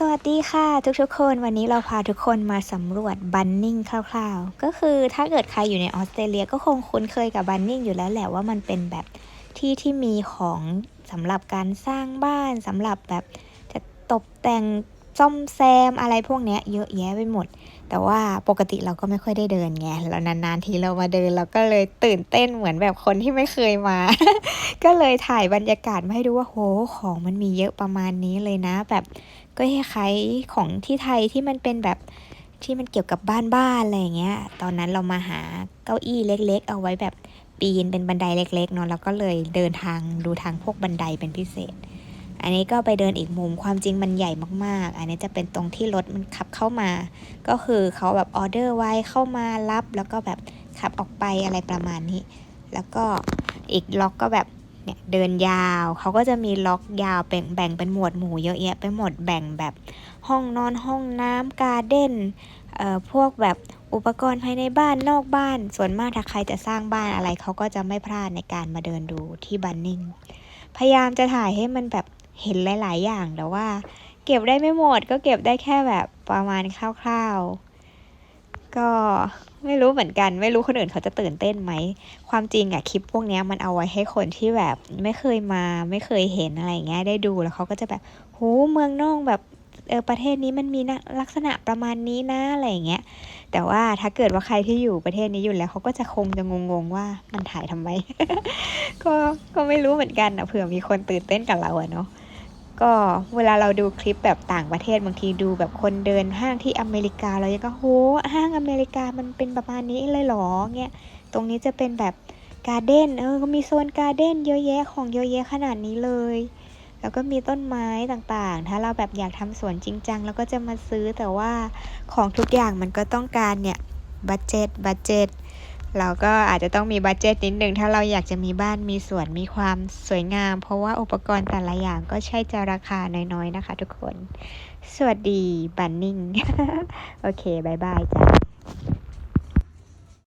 สวัสดีค่ะทุกๆคนวันนี้เราพาทุกคนมาสำรวจบันนิ่งคร่าวๆ ก็คือถ้าเกิดใครอยู่ในออสเตรเลียก็คงคุ้นเคยกับบันนิ่งอยู่แล้วแหละว่ามันเป็นแบบที่ที่มีของสำหรับการสร้างบ้านสำหรับแบบจะตกแต่ง ซ่อมแซมอะไรพวกเนี้ยเยอะแยะไปหมด แต่ว่าปกติเราก็ไม่ค่อยได้เดินไงแล้วนานๆทีเรามาเดินเราก็เลยตื่นเต้นเหมือนแบบคนที่ไม่เคยมา ก็เลยถ่ายบรรยากาศมาให้ดูว่าโหของมันมีเยอะประมาณนี้เลยนะ แบบก็คล้ายๆของที่ไทยที่มันเป็นแบบที่มันเกี่ยวกับบ้านๆอะไรอย่างเงี้ย ตอนนั้นเรามาหาเก้าอี้เล็กๆ เอาไว้แบบปีนเป็นบันไดเล็กๆเนาะแล้วก็เลยเดินทางดูทางพวกบันไดเป็นพิเศษ อันนี้ก็ไปเดินอีกมุมความจริงมันใหญ่มากๆ อันนี้จะเป็นตรงที่รถมันขับเข้ามา ก็คือเขาแบบออเดอร์ไว้เข้ามารับ แล้วก็แบบขับออกไปอะไรประมาณนี้ แล้วก็อีกล็อกก็แบบเนี่ยเดินยาว เขาก็จะมีล็อกยาวแบ่งแบ่งเป็นหมวดหมู่เยอะแยะไปหมดแบ่งแบบห้องนอนห้องน้ำการ์เด้นเอ่อพวกแบบอุปกรณ์ภายในบ้านนอกบ้าน ส่วนมากถ้าใครจะสร้างบ้านอะไรเขาก็จะไม่พลาดในการมาเดินดูที่บันนิงพยายามจะถ่ายให้มันแบบ เห็นหลาย ๆ อย่างแต่ว่า เก็บได้ไม่หมด ก็เก็บได้แค่แบบประมาณคร่าว ๆ ก็ไม่รู้เหมือนกัน ไม่รู้คนอื่นเขาจะตื่นเต้นไหม ความจริงอะคลิปพวกนี้มันเอาไว้ให้คนที่แบบไม่เคยมาไม่เคยเห็นอะไรอย่างเงี้ยได้ดูแล้วเขาก็จะแบบโหเมืองนอกแบบเออประเทศนี้มันมีนะลักษณะประมาณนี้นะอะไรอย่างเงี้ย แต่ว่าถ้าเกิดว่าใครที่อยู่ประเทศนี้อยู่แล้วเขาก็จะคงจะงงๆว่ามันถ่ายทำไม ก็ก็ไม่รู้เหมือนกันนะเผื่อมีคนตื่นเต้นกับเราอะเนาะ ก็เวลาเราดูคลิปแบบต่างประเทศบางทีดูแบบคนเดินห้างที่อเมริกาเรายังก็โหห้างอเมริกามันเป็นประมาณนี้เลยหรอเงี้ยตรงนี้จะเป็นแบบการ์เด้นเออก็มีโซนการ์เด้นเยอะแยะของเยอะแยะขนาดนี้เลย แล้วก็มีต้นไม้ต่างๆ ถ้าเราแบบอยากทำสวนจริงจังเราก็จะมาซื้อแต่ว่าของทุกอย่างมันก็ต้องการเนี่ยบัตเจ็ตบัตเจ็ต เราก็อาจจะต้องมีบัตเจตนิดหนึ่งถ้าเราอยากจะมีบ้านมีสวนมีความสวยงาม เพราะว่าอุปกรณ์แต่ละอย่างก็ใช่จะราคาน้อยๆนะคะทุกคน สวัสดีบันนิ่งโอเคบายบายจ้า